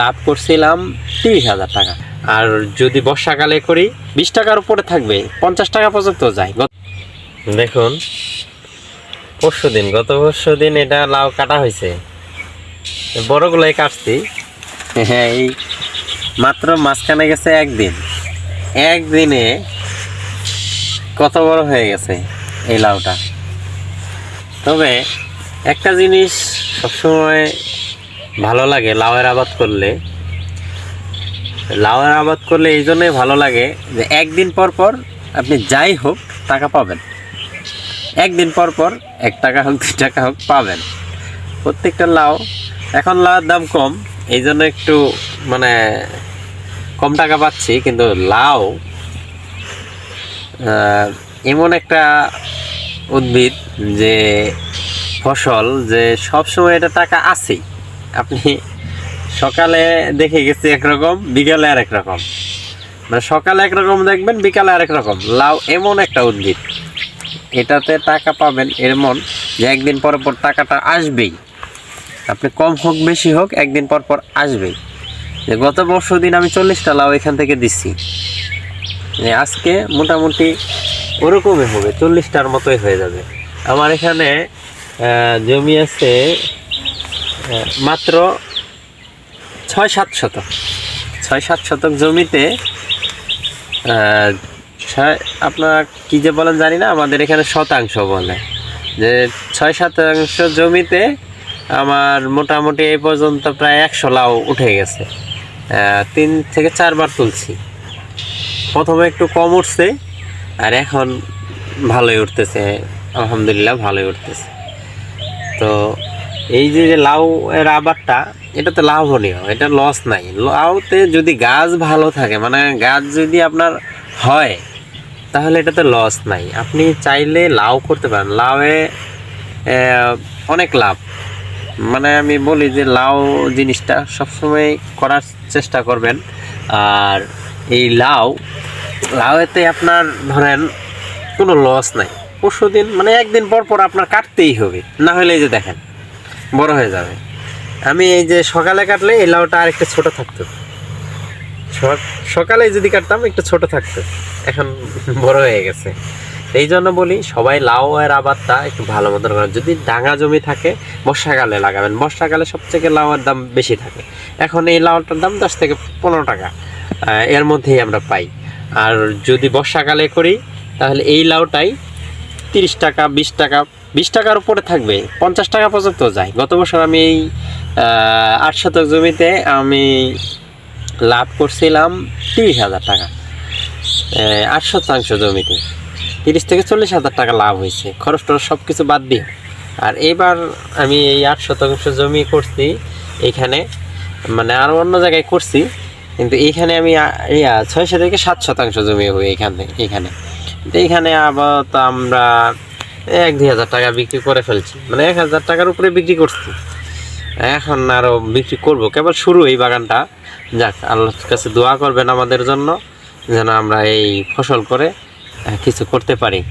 লাভ করছিলাম তিরিশ হাজার টাকা। আর যদি বর্ষাকালে করি, বিশ টাকার উপরে থাকবে, পঞ্চাশ টাকা পর্যন্ত যায়। দেখুন, পরশু দিন, গত পরশু দিন এটা লাউ কাটা হয়েছে। বড়গুলোই কাটছি। হ্যাঁ এই মাত্র মাঝখানে গেছে একদিন। একদিনে কত বড় হয়ে গেছে এই লাউটা? তবে একটা জিনিস সবসময় ভালো লাগে লাউয়ের আবাদ করলে। লাউয়ের আবাদ করলে এই জন্যই ভালো লাগে যে একদিন পর পর আপনি যাই হোক টাকা পাবেন। একদিন পর পর এক টাকা হোক, দুই টাকা হোক পাবেন। প্রত্যেকটা লাউ, এখন লাউয়ের দাম কম, এই জন্য একটু মানে কম টাকা পাচ্ছি, কিন্তু লাউ এমন একটা উদ্ভিদ যে ফসল যে সবসময় এটা টাকা আছেই। আপনি সকালে দেখে গেছি একরকম, বিকালে আর রকম মানে সকালে একরকম দেখবেন, বিকালে আরেক রকম লাউ এমন একটা উদ্ভিদ। এটাতে টাকা পাবেন এমন যে একদিন পর পর টাকাটা আসবেই। আপনি কম হোক, বেশি হোক, একদিন পর পর আসবেই। যে গত বছর দিন আমি চল্লিশটা লাউ এখান থেকে দিচ্ছি। যে আজকে মোটামুটি ওরকমই হবে, চল্লিশটার মতোই হয়ে যাবে। আমার এখানে জমি আছে মাত্র ছয় সাত শতক। ছয় সাত শতক জমিতে আপনার কি যে বলেন জানি না, আমাদের এখানে শতাংশ বলে। যে ছয় শতাংশ জমিতে আমার মোটামুটি এই পর্যন্ত প্রায় একশো লাউ উঠে গেছে। তিন থেকে চারবার তুলছি। প্রথমে একটু কম উঠছে, আর এখন ভালোই উঠতেছে, আলহামদুলিল্লাহ ভালোই উঠতেছে। তো এই যে লাউ এর আবারটা এটা তো লাভনীয় এটা লস নাই। লাউতে যদি গাছ ভালো থাকে মানে গাছ যদি আপনার হয়, তাহলে এটাতে লস নাই। আপনি চাইলে লাউ করতে পারেন। লাউয়ে অনেক লাভ। মানে আমি বলি যে লাউ জিনিসটা সবসময় করার চেষ্টা করবেন। আর এই লাউ, লাউয়েতে আপনার ধরেন কোনো লস নাই। পরশু দিন মানে একদিন পর পর আপনার কাটতেই হবে। না হলে এই যে দেখেন বড় হয়ে যাবে। আমি এই যে সকালে কাটলে এই লাউটা আরেকটা ছোট থাকতো। সকালে যদি কাটতাম, একটু ছোট থাকতো। এখন বড় হয়ে গেছে। এই জন্য বলি, সবাই লাউ এর আবাদটা একটু ভালো মতন করেন যদি ডাঙা জমি থাকে, বর্ষাকালে লাগাবেন। বর্ষাকালে সবথেকে লাউয়ের দাম বেশি থাকে। এখন এই লাউটার দাম দশ থেকে পনেরো টাকা। এর মধ্যেই আমরা পাই। আর যদি বর্ষাকালে করি, তাহলে এই লাউটাই তিরিশ টাকা, বিশ টাকা বিশ টাকার উপরে থাকবে, পঞ্চাশ টাকা পর্যন্ত যায়। গত বছর আমি আট শতক জমিতে আমি লাভ করছিলাম তিরিশ হাজার টাকা। আট শতাংশ জমিতে। তিরিশ থেকে চল্লিশ হাজার টাকা লাভ হয়েছে। খরচ টরচ সব কিছু বাদ দিয়ে। আর এবার আমি এই আট শতাংশ জমি করছি এইখানে মানে আরও অন্য জায়গায় করছি, কিন্তু এইখানে আমি ইয়া, ছয়শো থেকে সাত শতাংশ জমি হবে এইখানে এইখানে তো এইখানে আবার আমরা এক দুই হাজার টাকা বিক্রি করে ফেলছি। মানে এক হাজার টাকার উপরে বিক্রি করছি। এখন আরও বিক্রি করব। কেবল শুরু এই বাগানটা। যাক আল্লাহর কাছে দোয়া করবেন আমাদের জন্য, যেন আমরা এই ফসল করে কিছু করতে পারি।